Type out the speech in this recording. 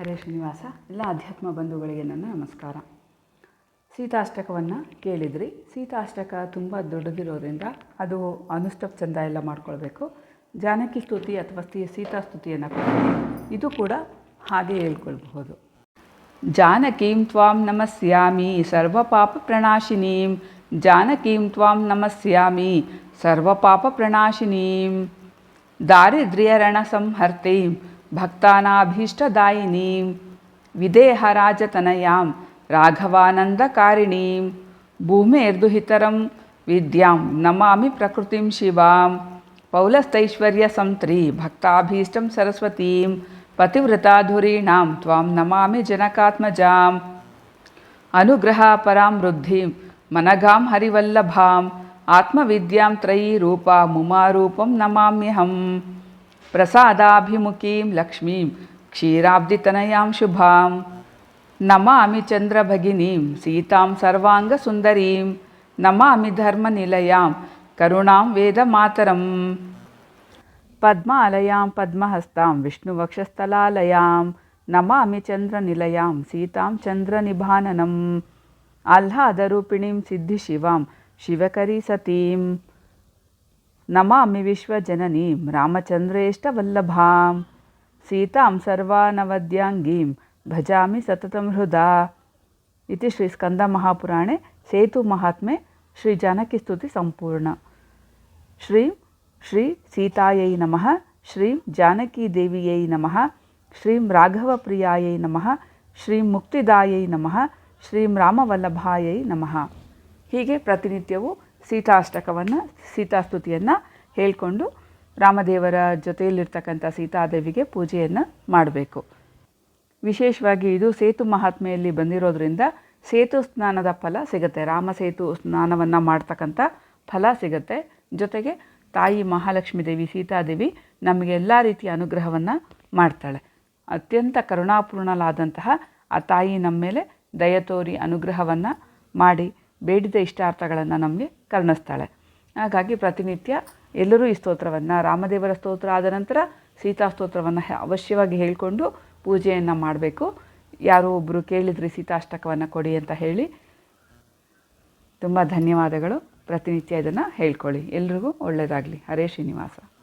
ಹರೇ ಶ್ರೀನಿವಾಸ. ಎಲ್ಲ ಅಧ್ಯಾತ್ಮ ಬಂಧುಗಳಿಗೆ ನನ್ನ ನಮಸ್ಕಾರ. ಸೀತಾಷ್ಟಕವನ್ನು ಕೇಳಿದ್ರಿ. ಸೀತಾಷ್ಟಕ ತುಂಬ ದೊಡ್ಡದಿರೋದ್ರಿಂದ ಅದು ಅನುಷ್ಟಪ್ ಚಂದ ಎಲ್ಲ ಮಾಡ್ಕೊಳ್ಬೇಕು. ಜಾನಕಿ ಸ್ತುತಿ ಅಥವಾ ಸ್ತీ- ಸೀತಾ ಸ್ತುತಿಯನ್ನು ಕೊಡ್ತೀನಿ ಇದು ಕೂಡ ಹಾಗೆ ಹೇಳ್ಕೊಳ್ಬಹುದು. ಜಾನಕೀಂ ತ್ವಾಂ ನಮಸ್ಯಾಮಿ ಸರ್ವಪಾಪ ಪ್ರಣಾಶಿನೀಂ. ಜಾನಕೀಂ ತ್ವಾಂ ನಮಸ್ಯಾಮಿ ಸರ್ವಪಾಪ ಪ್ರಣಾಶಿನೀಂ. ದಾರಿದ್ರ್ಯರಣ ಸಂಹರ್ತೀಂ भक्तानाभीष्टदायिनीं, विदेहराजतनयां, राघवानन्दकारिणीं, भूमेर्दुहितरं विद्यां नमामि प्रकृतिं शिवां, पौलस्तैश्वर्यसंत्री भक्ताभीष्टं सरस्वतीं, पतिव्रताधुरीणां त्वां नमामि जनकात्मजाम् अनुग्रहापरां वृद्धिं मनगां हरिवल्लभाम् आत्मविद्यां त्रयीरूपा मुमारूपं नमाम्यहम्। ప్రసాదాభిముఖీం లక్ష్మీం క్షీరాబ్దితనయాం శుభాం నమామి చంద్రభగినీం సీతాం సర్వాంగసుందరీం నమామి ధర్మనిలయాం కరుణాం వేదమాతరం పద్మాలయాం పద్మహస్తాం విష్ణువక్షస్థలాలయాం నమామి చంద్రనిలయాం సీతాం చంద్రనిభాననం ఆహ్లాదరూపిణీం సిద్ధిశివాం శివకరీ సతీం ಸಿದ್ಧಿಶಿವಾಂ ಶಿವಕರೀ ಸತೀಂ ನಮಾಮಿ ವಿಶ್ವಜನನೀಂ ರಾಮಚಂದ್ರೇಷ್ಟವಲ್ಲಭಾಂ ಸೀತಾಂ ಸರ್ವಾನವದ್ಯಾಂಗೀಂ ಭಜಾಮಿ ಸತತಂ ಹೃದಾ ಇತಿ ಶ್ರೀ ಸ್ಕಂದಮಹಾಪುರಾಣೆ ಸೇತು ಮಹಾತ್ಮೆ ಶ್ರೀ ಜಾನಕಿಸ್ತುತಿ ಸಂಪೂರ್ಣ ಶ್ರೀಂ ಶ್ರೀ ಸೀತಾಯೈ ನಮಃ ಶ್ರೀಂ ಜಾನಕೀದೇವಿಯೈ ನಮಃ ಶ್ರೀಂ ರಾಘವಪ್ರಿಯಾಯೈ ನಮಃ ಶ್ರೀಂ ಮುಕ್ತಿದಾಯೈ ನಮಃ ಶ್ರೀಂ ರಾಮವಲ್ಲಭಾಯೈ ನಮಃ ಹೀಗೆ ಪ್ರತಿನಿತ್ಯವೂ ಸೀತಾಷ್ಟಕವನ್ನು, ಸೀತಾಸ್ತುತಿಯನ್ನು ಹೇಳಿಕೊಂಡು ರಾಮದೇವರ ಜೊತೆಯಲ್ಲಿರ್ತಕ್ಕಂಥ ಸೀತಾದೇವಿಗೆ ಪೂಜೆಯನ್ನು ಮಾಡಬೇಕು. ವಿಶೇಷವಾಗಿ ಇದು ಸೇತು ಮಹಾತ್ಮೆಯಲ್ಲಿ ಬಂದಿರೋದ್ರಿಂದ ಸೇತು ಸ್ನಾನದ ಫಲ ಸಿಗುತ್ತೆ. ರಾಮ ಸೇತು ಸ್ನಾನವನ್ನು ಮಾಡ್ತಕ್ಕಂಥ ಫಲ ಸಿಗುತ್ತೆ. ಜೊತೆಗೆ ತಾಯಿ ಮಹಾಲಕ್ಷ್ಮೀ ದೇವಿ ಸೀತಾದೇವಿ ನಮಗೆ ಎಲ್ಲ ರೀತಿಯ ಅನುಗ್ರಹವನ್ನು ಮಾಡ್ತಾಳೆ. ಅತ್ಯಂತ ಕರುಣಾಪೂರ್ಣಲಾದಂತಹ ಆ ತಾಯಿ ನಮ್ಮ ಮೇಲೆ ದಯ ತೋರಿ ಅನುಗ್ರಹವನ್ನು ಮಾಡಿ ಬೇಡಿದ ಇಷ್ಟಾರ್ಥಗಳನ್ನು ನಮಗೆ ಕರ್ಣಿಸ್ತಾಳೆ. ಹಾಗಾಗಿ ಪ್ರತಿನಿತ್ಯ ಎಲ್ಲರೂ ಈ ಸ್ತೋತ್ರವನ್ನು, ರಾಮದೇವರ ಸ್ತೋತ್ರ ಆದ ನಂತರ ಸೀತಾ ಸ್ತೋತ್ರವನ್ನು ಅವಶ್ಯವಾಗಿ ಹೇಳಿಕೊಂಡು ಪೂಜೆಯನ್ನು ಮಾಡಬೇಕು. ಯಾರೋ ಒಬ್ಬರು ಕೇಳಿದರೆ ಸೀತಾಷ್ಟಕವನ್ನು ಕೊಡಿ ಅಂತ ಹೇಳಿ ತುಂಬ ಧನ್ಯವಾದಗಳು. ಪ್ರತಿನಿತ್ಯ ಇದನ್ನು ಹೇಳ್ಕೊಳ್ಳಿ. ಎಲ್ರಿಗೂ ಒಳ್ಳೆಯದಾಗಲಿ ಹರೇ ಶ್ರೀನಿವಾಸ.